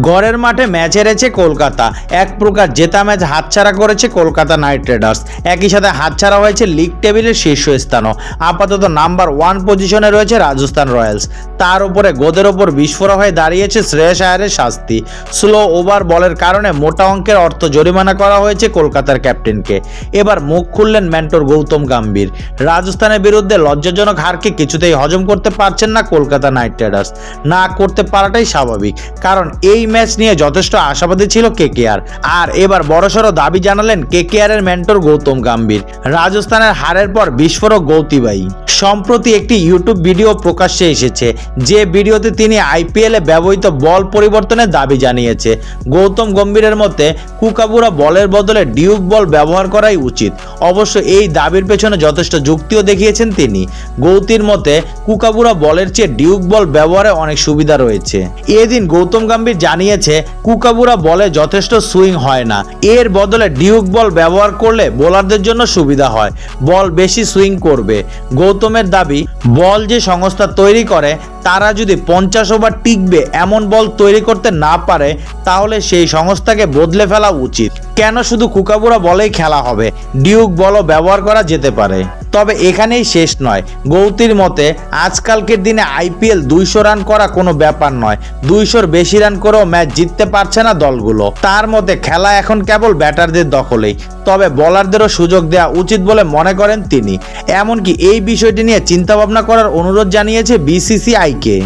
গড়ের মাঠে ম্যাচ হেরেছে কলকাতা। এক প্রকার জেতা ম্যাচ হাতছাড়া করেছে কলকাতা নাইট রাইডার্স। একই সাথে হাতছাড়া হয়েছে লিগ টেবিলের শীর্ষস্থানও আপাতত নাম্বার ওয়ান পজিশনে রয়েছে রাজস্থান রয়্যালস। তার উপরে গোদের ওপর বিস্ফোরা হয়ে দাঁড়িয়েছে শ্রেয়স আয়ারের শাস্তি। স্লো ওভার বলের কারণে মোটা অঙ্কের অর্থ জরিমানা করা হয়েছে কলকাতার ক্যাপ্টেনকে। এবার মুখ খুললেন মেন্টর গৌতম গাম্ভীর। রাজস্থানের বিরুদ্ধে লজ্জাজনক হারকে কিছুতেই হজম করতে পারছেন না কলকাতা নাইট রাইডার্স। না করতে পারাটাই স্বাভাবিক। কারণ এই ম্যাচ নিয়ে যথেষ্ট আশাবাদী ছিল কেকেআর আর এবার বড়সড় দাবি জানালেন কেকেআর এর মেন্টর গৌতম গাম্ভীর। রাজস্থানের হারের পর বিস্ফোরক গৌতিবাই সম্প্রতি একটি ইউটিউব ভিডিও প্রকাশ্যে এসেছে, যে ভিডিওতে তিনি আইপিএলে ব্যবহৃত বল পরিবর্তনের দাবি জানিয়েছে। গৌতম গম্ভীরের মতে, কুকাবুরা বলের বদলে ডিউক বল ব্যবহার করাই উচিত। অবশ্য এই দাবির পেছনে যথেষ্ট যুক্তিও দেখিয়েছেন তিনি। গৌতির মতে, কুকাবুরা বলের চেয়ে ডিউক বল ব্যবহারে অনেক সুবিধা রয়েছে। এদিন গৌতম গম্ভীর জানিয়েছে, কুকাবুরা বলে যথেষ্ট সুইং হয় না। এর বদলে ডিউক বল ব্যবহার করলে বোলারদের জন্য সুবিধা হয়। বল বেশি সুইং করবে। গৌতমের দাবি, বল যে সংস্থা তৈরি করে, তারা যদি পঞ্চাশ ওভার টিকবে, এমন বল তৈরি করতে না পারে, তাহলে সেই সংস্থাকে বদলে ফেলা উচিত। কেন শুধু কুকাবুরা বলেই খেলা হবে? ডিউক বলও ব্যবহার করা যেতে পারে। তবে এখানেই শেষ নয়। গৌতির মতে, আজকালকের দিনে আইপিএল দুইশো রান করা কোনো ব্যাপার নয়। দুইশোর বেশি রান করেও ম্যাচ জিততে পারছে না দলগুলো। তার মতে খেলা এখন কেবল ব্যাটারদের দখলেই। তবে বলারদেরও সুযোগ দেওয়া উচিত বলে মনে করেন তিনি। এমনকি এই বিষয়টি নিয়ে চিন্তাভাবনা করার অনুরোধ জানিয়েছে বিসিসিআইকে।